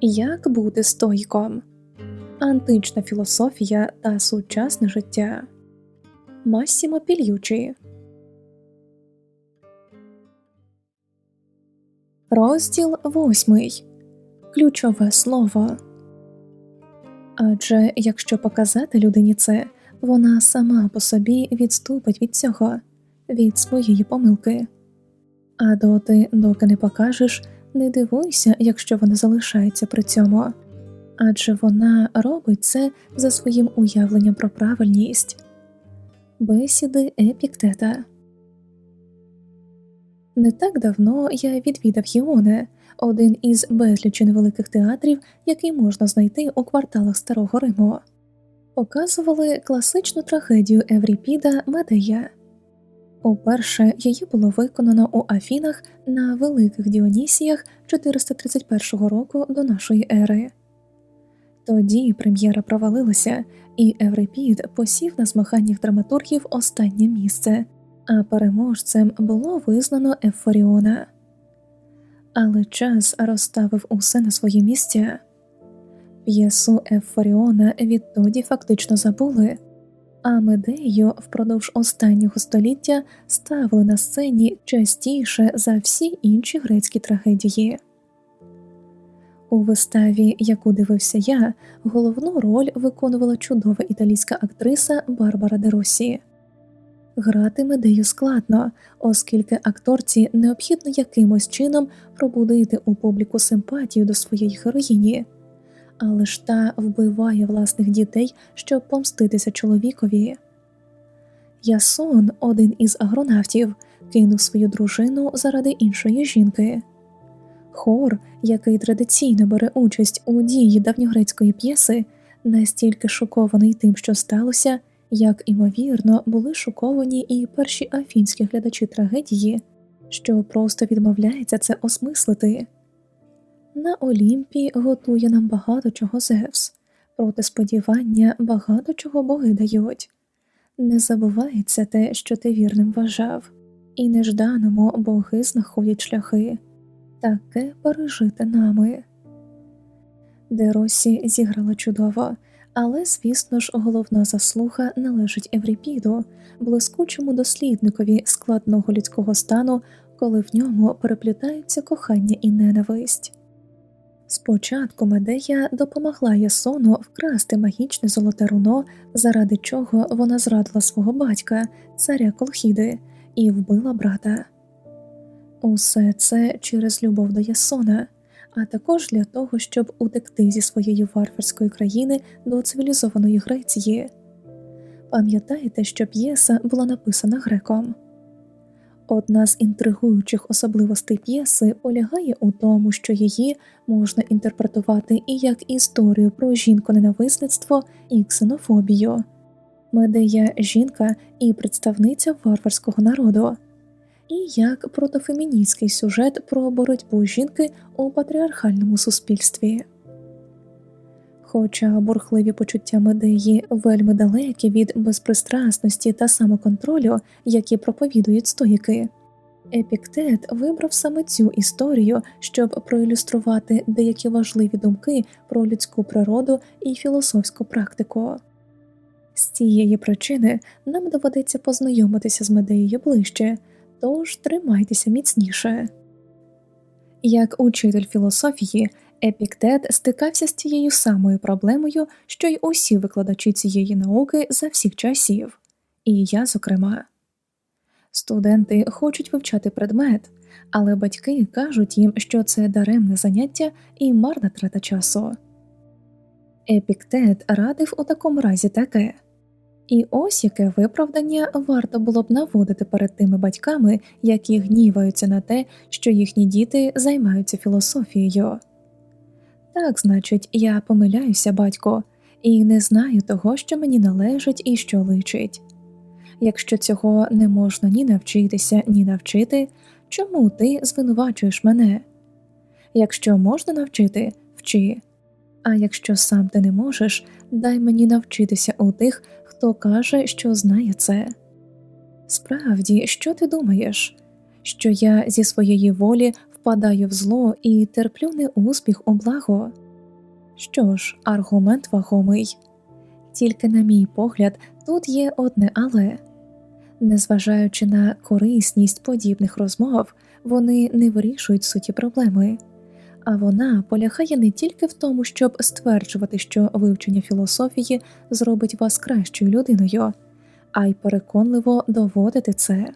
Як бути стойком? Антична філософія та сучасне життя. Массімо Пільючі. Розділ восьмий. Ключове слово. Адже якщо показати людині це, вона сама по собі відступить від цього, від своєї помилки. А доти, доки не покажеш, не дивуйся, якщо вона залишається при цьому, адже вона робить це за своїм уявленням про правильність. Бесіди Епіктета Не так давно я відвідав Гіоне, один із безлічі невеликих театрів, який можна знайти у кварталах Старого Риму. Показували класичну трагедію Евріпіда Медея. Уперше її було виконано у Афінах на Великих Діонісіях 431 року до нашої ери. Тоді прем'єра провалилася, і Еврипід посів на змаганнях драматургів останнє місце, а переможцем було визнано Ефоріона. Але час розставив усе на свої місця. П'єсу Ефоріона відтоді фактично забули а Медею впродовж останнього століття ставили на сцені частіше за всі інші грецькі трагедії. У виставі, яку дивився я, головну роль виконувала чудова італійська актриса Барбара де Росі. Грати медею складно, оскільки акторці необхідно якимось чином пробудити у публіку симпатію до своєї героїні але ж та вбиває власних дітей, щоб помститися чоловікові. Ясон, один із агронавтів, кинув свою дружину заради іншої жінки. Хор, який традиційно бере участь у дії давньогрецької п'єси, настільки шокований тим, що сталося, як імовірно були шоковані і перші афінські глядачі трагедії, що просто відмовляється це осмислити. На Олімпі готує нам багато чого Зевс, проти сподівання багато чого боги дають. Не забувається те, що ти вірним вважав, і нежданому боги знаходять шляхи таке пережити нами. Деросі зіграла чудово, але, звісно ж, головна заслуга належить Евріпіду, блискучому дослідникові складного людського стану, коли в ньому переплітаються кохання і ненависть. Спочатку Медея допомогла Ясону вкрасти магічне золоте руно, заради чого вона зрадила свого батька, царя Колхіди, і вбила брата. Усе це через любов до Ясона, а також для того, щоб утекти зі своєї варварської країни до цивілізованої Греції. Пам'ятаєте, що п'єса була написана греком. Одна з інтригуючих особливостей п'єси полягає у тому, що її можна інтерпретувати і як історію про жінко-ненависництво і ксенофобію, медея жінка і представниця варварського народу, і як протофеміністський сюжет про боротьбу жінки у патріархальному суспільстві. Хоча бурхливі почуття медеї вельми далекі від безпристрасності та самоконтролю, які проповідують стоїки, Епіктет вибрав саме цю історію, щоб проілюструвати деякі важливі думки про людську природу і філософську практику. З цієї причини нам доведеться познайомитися з медеєю ближче, тож тримайтеся міцніше. Як учитель філософії, Епіктет стикався з тією самою проблемою, що й усі викладачі цієї науки за всіх часів, і я, зокрема. Студенти хочуть вивчати предмет, але батьки кажуть їм, що це даремне заняття і марна трата часу. Епіктет радив у такому разі таке. І ось яке виправдання варто було б наводити перед тими батьками, які гніваються на те, що їхні діти займаються філософією. Так, значить, я помиляюся, батько, і не знаю того, що мені належить і що личить. Якщо цього не можна ні навчитися, ні навчити, чому ти звинувачуєш мене? Якщо можна навчити, вчи, а якщо сам ти не можеш, дай мені навчитися у тих, хто каже, що знає це. Справді, що ти думаєш? Що я зі своєї волі впадаю в зло і терплю неуспіх у благо. Що ж, аргумент вагомий. Тільки, на мій погляд, тут є одне але. Незважаючи на корисність подібних розмов, вони не вирішують суті проблеми, а вона полягає не тільки в тому, щоб стверджувати, що вивчення філософії зробить вас кращою людиною, а й переконливо доводити це.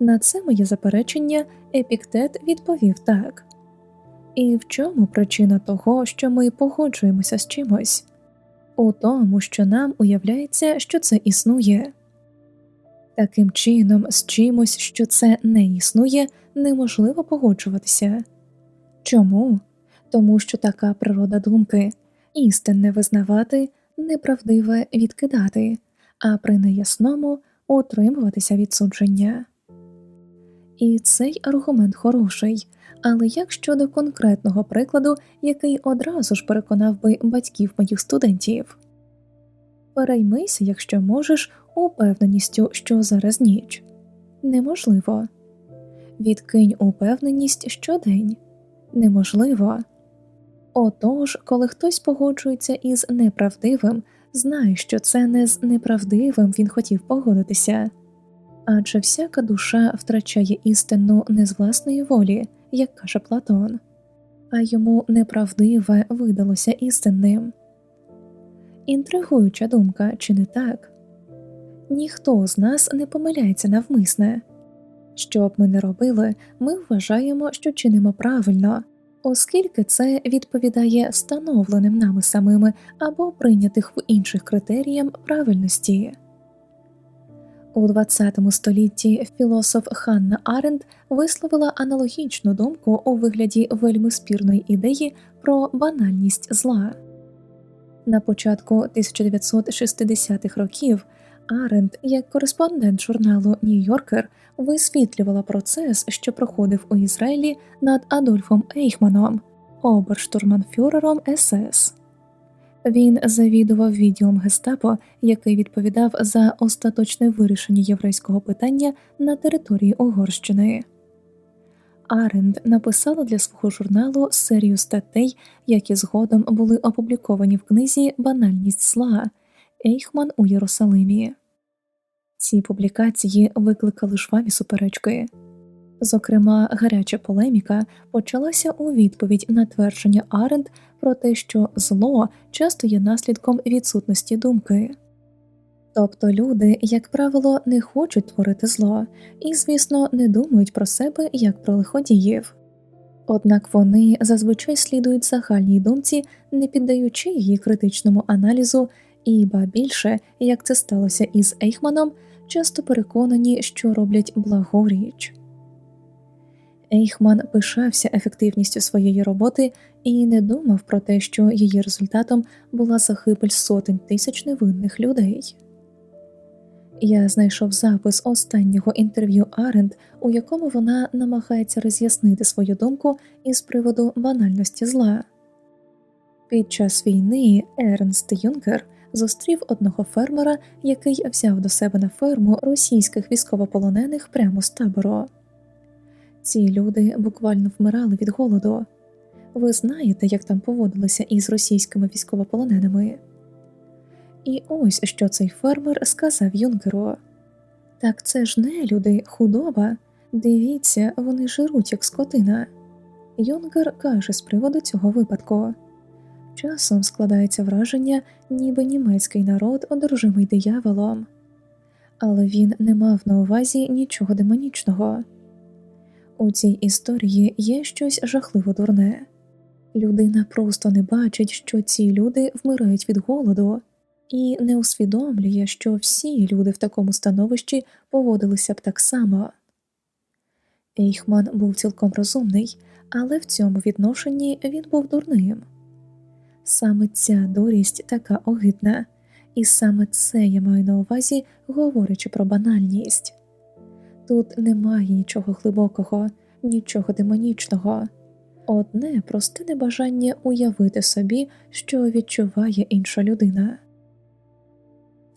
На це моє заперечення епіктет відповів так. І в чому причина того, що ми погоджуємося з чимось? У тому, що нам уявляється, що це існує. Таким чином, з чимось, що це не існує, неможливо погоджуватися. Чому? Тому що така природа думки істинне визнавати, неправдиве відкидати, а при неясному утримуватися від судження. І цей аргумент хороший, але як щодо конкретного прикладу, який одразу ж переконав би батьків моїх студентів? Переймися, якщо можеш, упевненістю, що зараз ніч. Неможливо. Відкинь упевненість щодень. Неможливо. Отож, коли хтось погоджується із неправдивим, знай, що це не з неправдивим він хотів погодитися, адже всяка душа втрачає істину не з власної волі, як каже Платон, а йому неправдиве видалося істинним. Інтригуюча думка, чи не так? Ніхто з нас не помиляється навмисне. Що б ми не робили, ми вважаємо, що чинимо правильно, оскільки це відповідає встановленим нами самими або прийнятих в інших критеріям правильності. У ХХ столітті філософ Ханна Аренд висловила аналогічну думку у вигляді вельми спірної ідеї про банальність зла. На початку 1960-х років Аренд, як кореспондент журналу Нью-Йоркер, висвітлювала процес, що проходив у Ізраїлі над Адольфом Ейхманом, оберштурманфюрером СС. Він завідував відділом гестапо, який відповідав за остаточне вирішення єврейського питання на території Угорщини. Аренд написала для свого журналу серію статей, які згодом були опубліковані в книзі Банальність зла Ейхман у Єрусалимі. Ці публікації викликали жваві суперечки. Зокрема, гаряча полеміка почалася у відповідь на твердження Аренд про те, що зло часто є наслідком відсутності думки. Тобто люди, як правило, не хочуть творити зло і, звісно, не думають про себе як про лиходіїв. Однак вони зазвичай слідують загальній думці, не піддаючи її критичному аналізу, і ба більше, як це сталося із Ейхманом, часто переконані, що роблять благу річ. Ейхман пишався ефективністю своєї роботи і не думав про те, що її результатом була загибель сотень тисяч невинних людей. Я знайшов запис останнього інтерв'ю Аренд, у якому вона намагається роз'яснити свою думку із приводу банальності зла. Під час війни Ернст Юнкер зустрів одного фермера, який взяв до себе на ферму російських військовополонених прямо з табору. Ці люди буквально вмирали від голоду. Ви знаєте, як там поводилися із російськими військовополоненими. І ось що цей фермер сказав Юнкеру так це ж не люди, худоба. Дивіться, вони жируть, як скотина. Юнкер каже з приводу цього випадку. Часом складається враження, ніби німецький народ одержимий дияволом, але він не мав на увазі нічого демонічного. У цій історії є щось жахливо дурне. Людина просто не бачить, що ці люди вмирають від голоду і не усвідомлює, що всі люди в такому становищі поводилися б так само. Ейхман був цілком розумний, але в цьому відношенні він був дурним. Саме ця дурість така огидна, і саме це я маю на увазі, говорячи про банальність. Тут немає нічого глибокого, нічого демонічного, одне просте небажання уявити собі, що відчуває інша людина.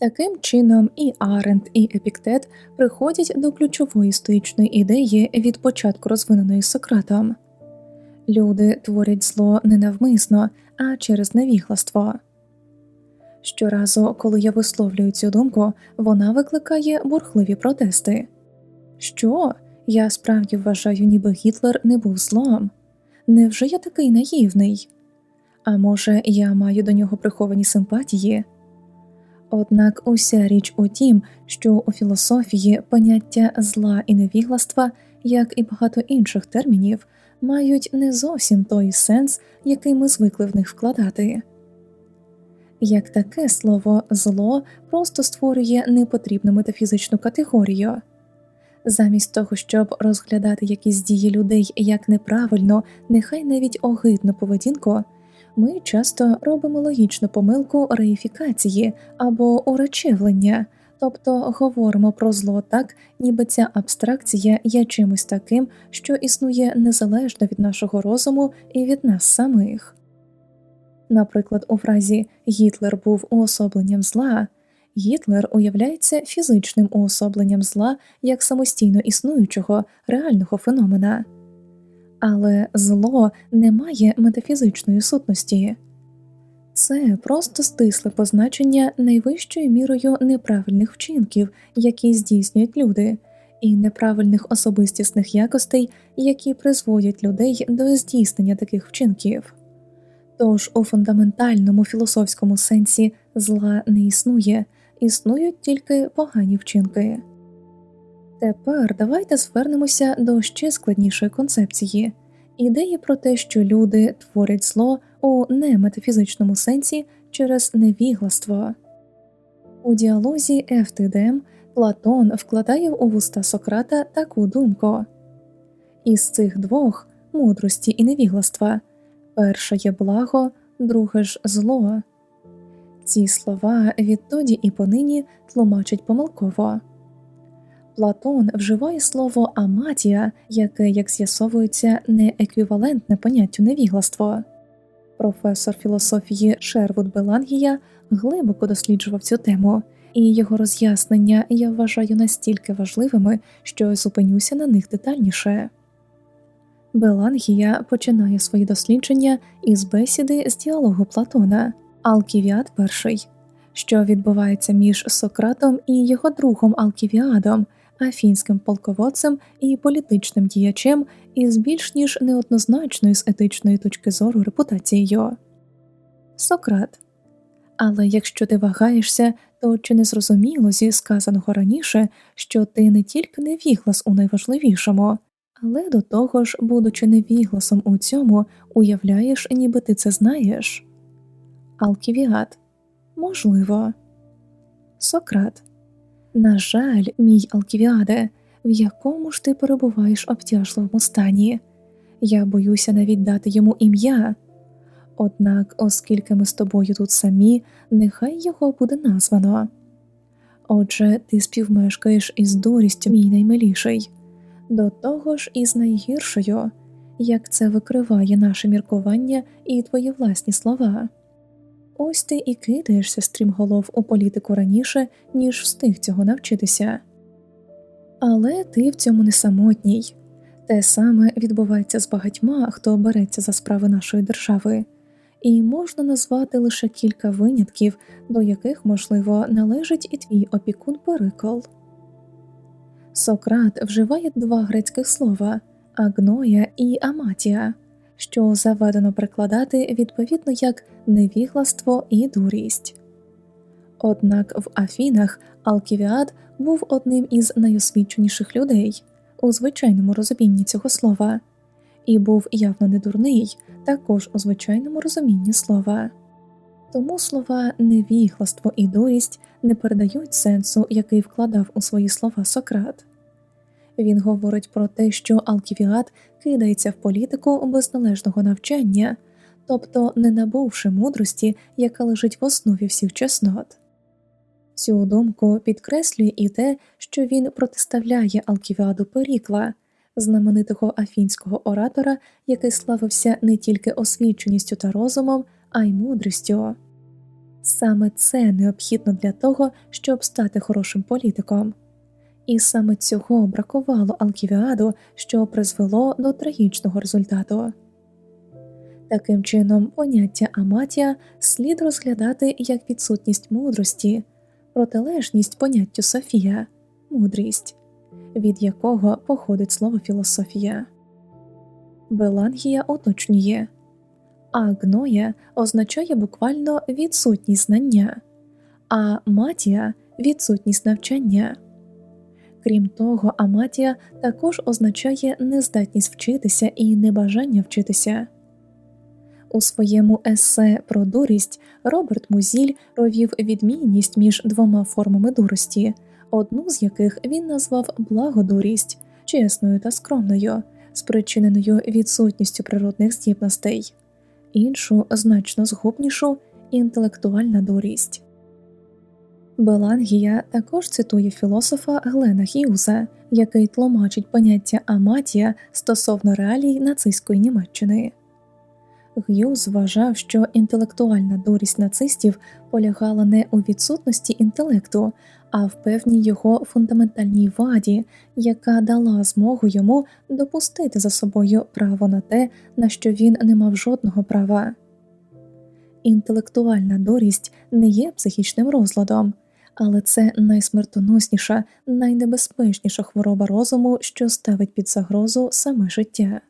Таким чином, і Арент, і Епіктет приходять до ключової стоїчної ідеї від початку розвиненої Сократом люди творять зло не навмисно, а через невігластво. Щоразу, коли я висловлюю цю думку, вона викликає бурхливі протести. Що я справді вважаю, ніби Гітлер не був злом? Невже я такий наївний? А може, я маю до нього приховані симпатії? Однак уся річ у тім, що у філософії поняття зла і невігластва, як і багато інших термінів, мають не зовсім той сенс, який ми звикли в них вкладати. Як таке слово зло просто створює непотрібну метафізичну категорію. Замість того, щоб розглядати якісь дії людей як неправильно, нехай навіть огидну поведінку, ми часто робимо логічну помилку реїфікації або уречевлення, тобто говоримо про зло так, ніби ця абстракція є чимось таким, що існує незалежно від нашого розуму і від нас самих. Наприклад, у фразі Гітлер був уособленням зла. Гітлер уявляється фізичним уособленням зла як самостійно існуючого реального феномена, але зло не має метафізичної сутності, це просто стисле позначення найвищою мірою неправильних вчинків, які здійснюють люди, і неправильних особистісних якостей, які призводять людей до здійснення таких вчинків. Тож у фундаментальному філософському сенсі зла не існує, існують тільки погані вчинки. Тепер давайте звернемося до ще складнішої концепції ідеї про те, що люди творять зло у неметафізичному сенсі через невігластво. У діалозі Ефтидем Платон вкладає у вуста Сократа таку думку із цих двох мудрості і невігластва перше є благо, друге ж зло. Ці слова відтоді і понині тлумачать помилково. Платон вживає слово аматія, яке, як з'ясовується, не еквівалентне поняттю невігластво. Професор філософії Шервуд Белангія глибоко досліджував цю тему, і його роз'яснення я вважаю настільки важливими, що зупинюся на них детальніше. Белангія починає свої дослідження із бесіди з діалогу Платона, Алківіад перший, що відбувається між Сократом і його другом Алківіадом, афінським полководцем і політичним діячем із більш ніж неоднозначною з етичної точки зору репутацією. Сократ. Але якщо ти вагаєшся, то чи не зрозуміло зі сказаного раніше, що ти не тільки не віглас у найважливішому, але до того ж, будучи невігласом у цьому, уявляєш, ніби ти це знаєш? Алківіат можливо. Сократ. На жаль, мій Алківіаде, в якому ж ти перебуваєш обтяжливому стані. Я боюся навіть дати йому ім'я. Однак, оскільки ми з тобою тут самі, нехай його буде названо. Отже, ти співмешкаєш із дурістю, мій наймиліший, до того ж із найгіршою, як це викриває наше міркування і твої власні слова. Ось ти і кидаєшся стрімголов у політику раніше, ніж встиг цього навчитися. Але ти в цьому не самотній те саме відбувається з багатьма, хто береться за справи нашої держави, і можна назвати лише кілька винятків, до яких, можливо, належить і твій опікун Перикол. Сократ вживає два грецьких слова агноя і аматія що заведено прикладати відповідно як невігластво і дурість. Однак в Афінах Алківіад був одним із найосвіченіших людей у звичайному розумінні цього слова, і був явно не дурний, також у звичайному розумінні слова. Тому слова невігластво і дурість не передають сенсу, який вкладав у свої слова Сократ. Він говорить про те, що Алківіат кидається в політику без належного навчання, тобто не набувши мудрості, яка лежить в основі всіх чеснот. Цю думку підкреслює і те, що він протиставляє Алківіаду Перікла, знаменитого афінського оратора, який славився не тільки освіченістю та розумом, а й мудрістю. Саме це необхідно для того, щоб стати хорошим політиком. І саме цього бракувало Алківіаду, що призвело до трагічного результату. Таким чином, поняття аматія слід розглядати як відсутність мудрості, протилежність поняттю Софія, мудрість, від якого походить слово філософія. Белангія уточнює агноя означає буквально відсутність знання, а матія відсутність навчання. Крім того, аматія також означає нездатність вчитися і небажання вчитися. У своєму есе про дурість Роберт Музіль провів відмінність між двома формами дурості, одну з яких він назвав благодурість, чесною та скромною, спричиненою відсутністю природних здібностей, іншу значно згубнішу інтелектуальна дурість. Белангія також цитує філософа Глена Гіуза, який тлумачить поняття аматія стосовно реалій нацистської Німеччини. Г'юз вважав, що інтелектуальна дурість нацистів полягала не у відсутності інтелекту, а в певній його фундаментальній ваді, яка дала змогу йому допустити за собою право на те, на що він не мав жодного права. Інтелектуальна дурість не є психічним розладом, але це найсмертоносніша, найнебезпечніша хвороба розуму, що ставить під загрозу саме життя.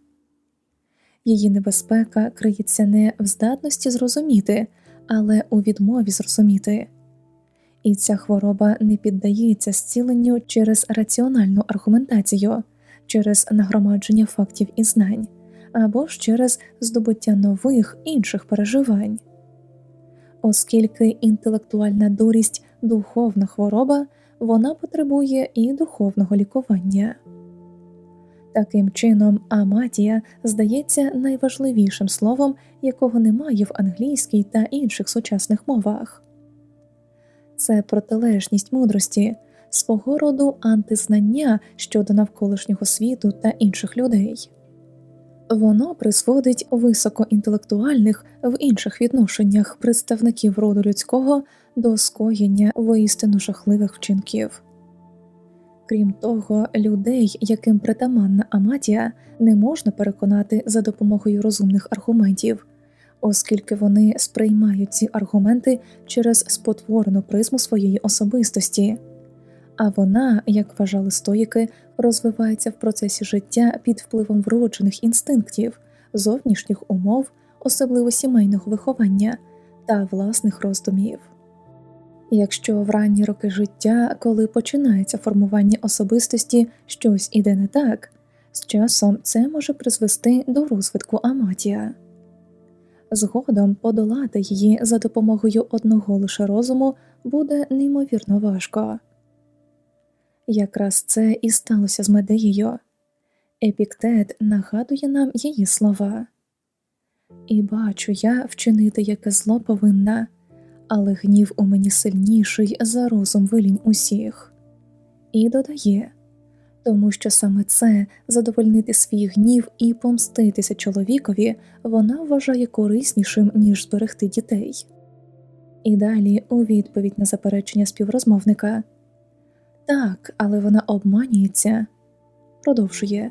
Її небезпека криється не в здатності зрозуміти, але у відмові зрозуміти. І ця хвороба не піддається зціленню через раціональну аргументацію, через нагромадження фактів і знань, або ж через здобуття нових інших переживань. Оскільки інтелектуальна дурість духовна хвороба, вона потребує і духовного лікування. Таким чином, аматія здається найважливішим словом, якого немає в англійській та інших сучасних мовах. Це протилежність мудрості, свого роду антизнання щодо навколишнього світу та інших людей. Воно призводить високоінтелектуальних в інших відношеннях представників роду людського до скоєння воістину жахливих вчинків. Крім того, людей, яким притаманна аматія, не можна переконати за допомогою розумних аргументів, оскільки вони сприймають ці аргументи через спотворену призму своєї особистості, а вона, як вважали стоїки, розвивається в процесі життя під впливом вроджених інстинктів, зовнішніх умов, особливо сімейного виховання та власних роздумів. Якщо в ранні роки життя, коли починається формування особистості, щось іде не так, з часом це може призвести до розвитку аматія. Згодом подолати її за допомогою одного лише розуму буде неймовірно важко. Якраз це і сталося з Медеєю. Епіктет нагадує нам її слова І бачу я вчинити яке зло повинна але гнів у мені сильніший за розум вилінь усіх, і додає тому що саме це задовольнити свій гнів і помститися чоловікові вона вважає кориснішим, ніж зберегти дітей. І далі у відповідь на заперечення співрозмовника так, але вона обманюється, продовжує.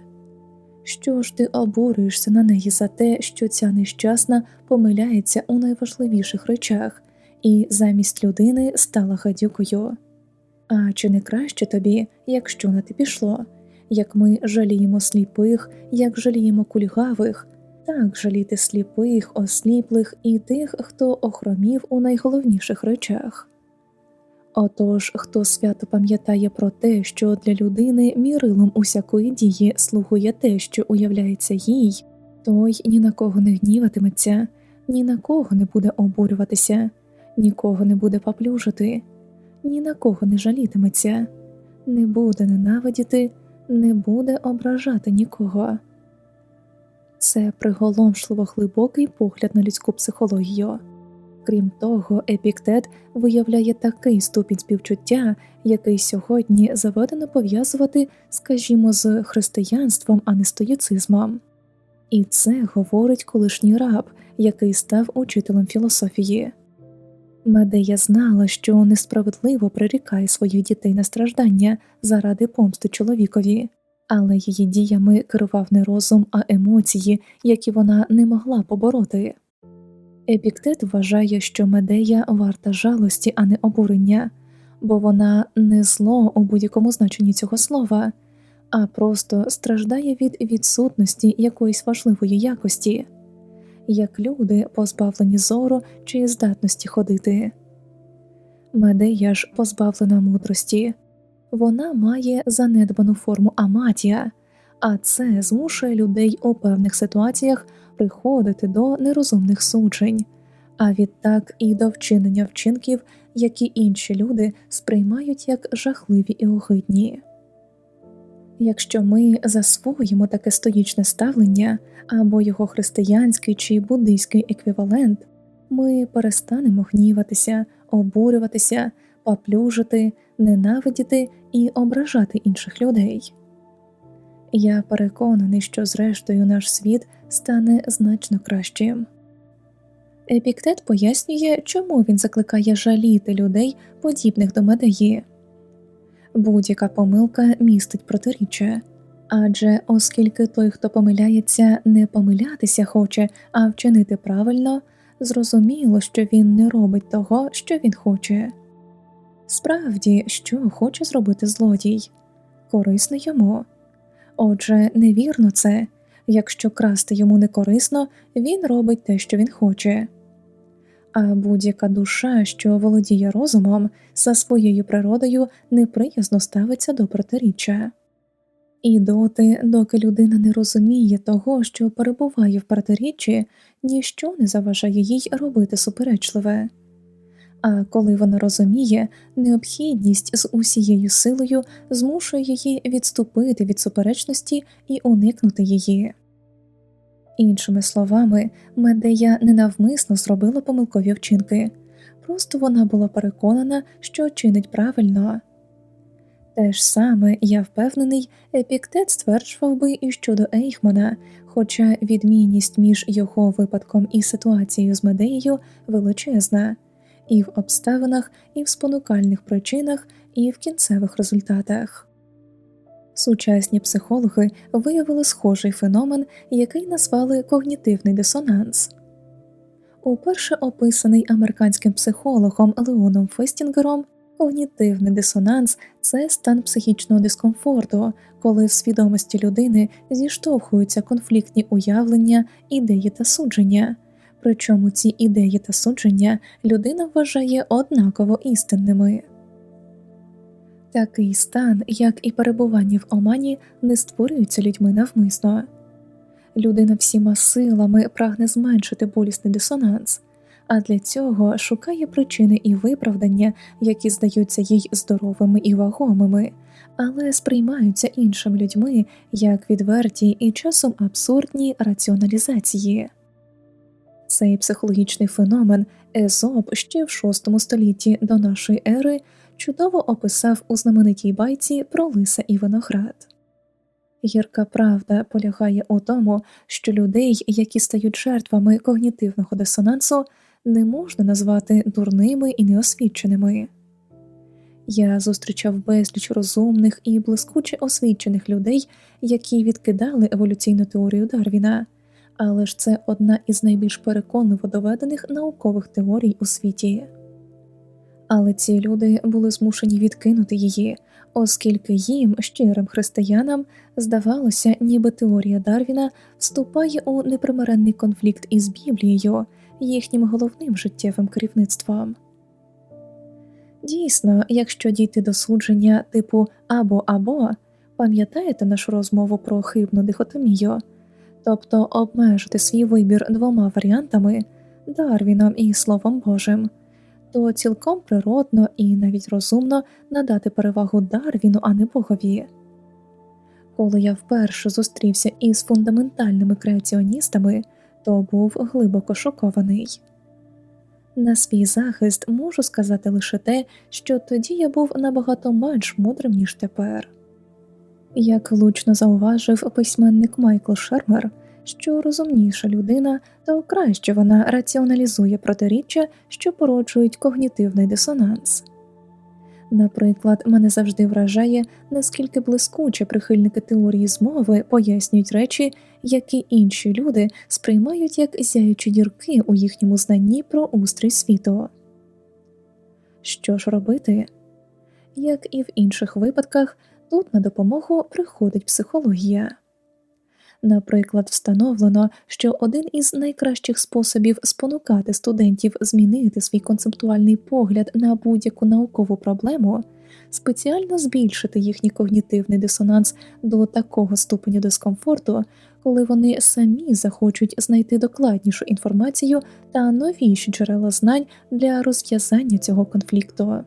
Що ж ти обурюєшся на неї за те, що ця нещасна помиляється у найважливіших речах, і замість людини стала гадюкою. А чи не краще тобі, якщо на те пішло, як ми жаліємо сліпих, як жаліємо кульгавих, так жаліти сліпих, осліплих і тих, хто охромів у найголовніших речах. Отож, хто свято пам'ятає про те, що для людини мірилом усякої дії слугує те, що уявляється їй, той ні на кого не гніватиметься, ні на кого не буде обурюватися нікого не буде поплюжити, ні на кого не жалітиметься, не буде ненавидіти, не буде ображати нікого. Це приголомшливо глибокий погляд на людську психологію. Крім того, епіктет виявляє такий ступінь співчуття, який сьогодні заведено пов'язувати, скажімо, з християнством, а не стоїцизмом. І це говорить колишній раб, який став учителем філософії. Медея знала, що несправедливо прирікає своїх дітей на страждання заради помсти чоловікові, але її діями керував не розум, а емоції, які вона не могла побороти. Епіктет вважає, що медея варта жалості, а не обурення, бо вона не зло у будь-якому значенні цього слова, а просто страждає від відсутності якоїсь важливої якості, як люди, позбавлені зору чи здатності ходити. Медея ж позбавлена мудрості, вона має занедбану форму аматія, а це змушує людей у певних ситуаціях приходити до нерозумних суджень, а відтак і до вчинення вчинків, які інші люди сприймають як жахливі і огидні. Якщо ми засвоїмо таке стоїчне ставлення або його християнський чи буддийський еквівалент, ми перестанемо гніватися, обурюватися, поплюжити, ненавидіти і ображати інших людей. Я переконаний, що зрештою наш світ стане значно кращим. Епіктет пояснює, чому він закликає жаліти людей, подібних до медеї. Будь-яка помилка містить протиріччя, адже оскільки той, хто помиляється, не помилятися хоче, а вчинити правильно, зрозуміло, що він не робить того, що він хоче. Справді, що хоче зробити злодій, корисно йому. Отже, невірно це якщо красти йому не корисно, він робить те, що він хоче. А будь-яка душа, що володіє розумом, за своєю природою неприязно ставиться до протиріччя. І доти, доки людина не розуміє того, що перебуває в протиріччі, ніщо не заважає їй робити суперечливе. А коли вона розуміє, необхідність з усією силою змушує її відступити від суперечності і уникнути її. Іншими словами, Медея ненавмисно зробила помилкові вчинки, просто вона була переконана, що чинить правильно. Те ж саме, я впевнений, епіктет стверджував би і щодо Ейхмана, хоча відмінність між його випадком і ситуацією з Медеєю величезна і в обставинах, і в спонукальних причинах, і в кінцевих результатах. Сучасні психологи виявили схожий феномен, який назвали когнітивний дисонанс. Уперше описаний американським психологом Леоном Фестінгером, когнітивний дисонанс це стан психічного дискомфорту, коли в свідомості людини зіштовхуються конфліктні уявлення, ідеї та судження, причому ці ідеї та судження людина вважає однаково істинними. Такий стан, як і перебування в омані, не створюється людьми навмисно. Людина всіма силами прагне зменшити болісний дисонанс, а для цього шукає причини і виправдання, які здаються їй здоровими і вагомими, але сприймаються іншими людьми як відверті і часом абсурдні раціоналізації. Цей психологічний феномен Езоп ще в VI столітті до нашої ери чудово описав у знаменитій байці про лиса і виноград. Гірка правда полягає у тому, що людей, які стають жертвами когнітивного дисонансу, не можна назвати дурними і неосвіченими. Я зустрічав безліч розумних і блискуче освічених людей, які відкидали еволюційну теорію Дарвіна, але ж це одна із найбільш переконливо доведених наукових теорій у світі. Але ці люди були змушені відкинути її, оскільки їм, щирим християнам, здавалося, ніби теорія Дарвіна вступає у непримиренний конфлікт із Біблією, їхнім головним життєвим керівництвом. Дійсно, якщо дійти до судження типу або або, пам'ятаєте нашу розмову про хибну дихотомію, тобто обмежити свій вибір двома варіантами Дарвіном і Словом Божим то цілком природно і навіть розумно надати перевагу Дарвіну, а не Богові. Коли я вперше зустрівся із фундаментальними креаціоністами, то був глибоко шокований. На свій захист можу сказати лише те, що тоді я був набагато менш мудрим, ніж тепер. Як влучно зауважив письменник Майкл Шермер, що розумніша людина, то краще вона раціоналізує протиріччя, що породжують когнітивний дисонанс. Наприклад, мене завжди вражає, наскільки блискуче прихильники теорії змови пояснюють речі, які інші люди сприймають як зяючі дірки у їхньому знанні про устрій світу. Що ж робити? Як і в інших випадках, тут на допомогу приходить психологія. Наприклад, встановлено, що один із найкращих способів спонукати студентів змінити свій концептуальний погляд на будь-яку наукову проблему спеціально збільшити їхній когнітивний дисонанс до такого ступеню дискомфорту, коли вони самі захочуть знайти докладнішу інформацію та новіші джерела знань для розв'язання цього конфлікту.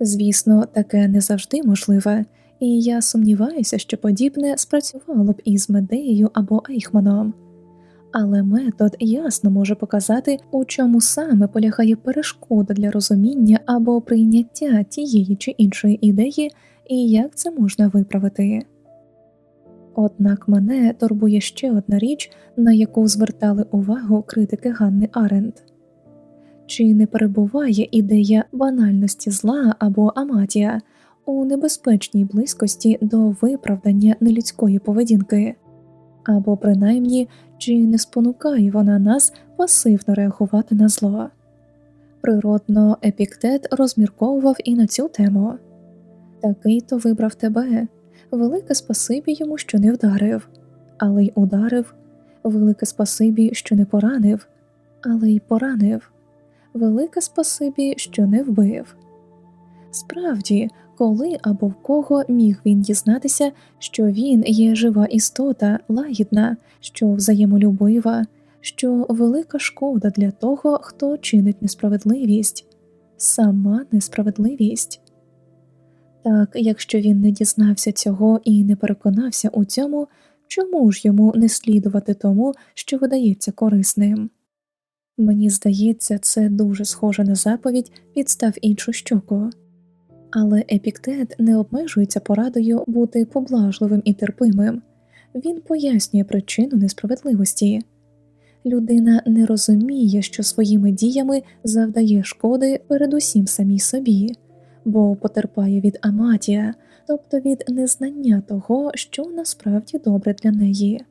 Звісно, таке не завжди можливе, і я сумніваюся, що подібне спрацювало б із Медеєю або Ейхманом. Але метод ясно може показати, у чому саме полягає перешкода для розуміння або прийняття тієї чи іншої ідеї, і як це можна виправити. Однак мене турбує ще одна річ, на яку звертали увагу критики Ганни Аренд чи не перебуває ідея банальності зла або аматія у небезпечній близькості до виправдання нелюдської поведінки, або принаймні чи не спонукає вона нас пасивно реагувати на зло. Природно, епіктет розмірковував і на цю тему. Такий то вибрав тебе, велике спасибі йому, що не вдарив, але й ударив, велике спасибі, що не поранив, але й поранив, велике спасибі, що не вбив. Справді, коли або в кого міг він дізнатися, що він є жива істота, лагідна, що взаємолюбива, що велика шкода для того, хто чинить несправедливість, сама несправедливість. Так, якщо він не дізнався цього і не переконався у цьому, чому ж йому не слідувати тому, що видається корисним? Мені здається, це дуже схоже на заповідь підстав іншу щоку. Але епіктет не обмежується порадою бути поблажливим і терпимим, він пояснює причину несправедливості. Людина не розуміє, що своїми діями завдає шкоди передусім самій собі, бо потерпає від аматія, тобто від незнання того, що насправді добре для неї.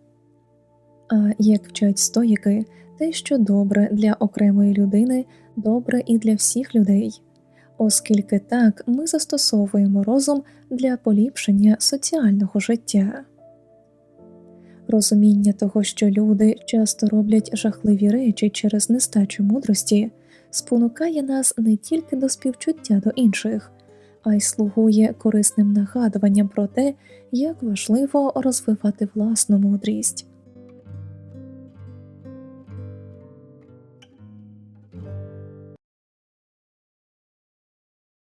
А як вчать стоїки, те, що добре для окремої людини, добре і для всіх людей оскільки так ми застосовуємо розум для поліпшення соціального життя. Розуміння того, що люди часто роблять жахливі речі через нестачу мудрості, спонукає нас не тільки до співчуття до інших, а й слугує корисним нагадуванням про те, як важливо розвивати власну мудрість.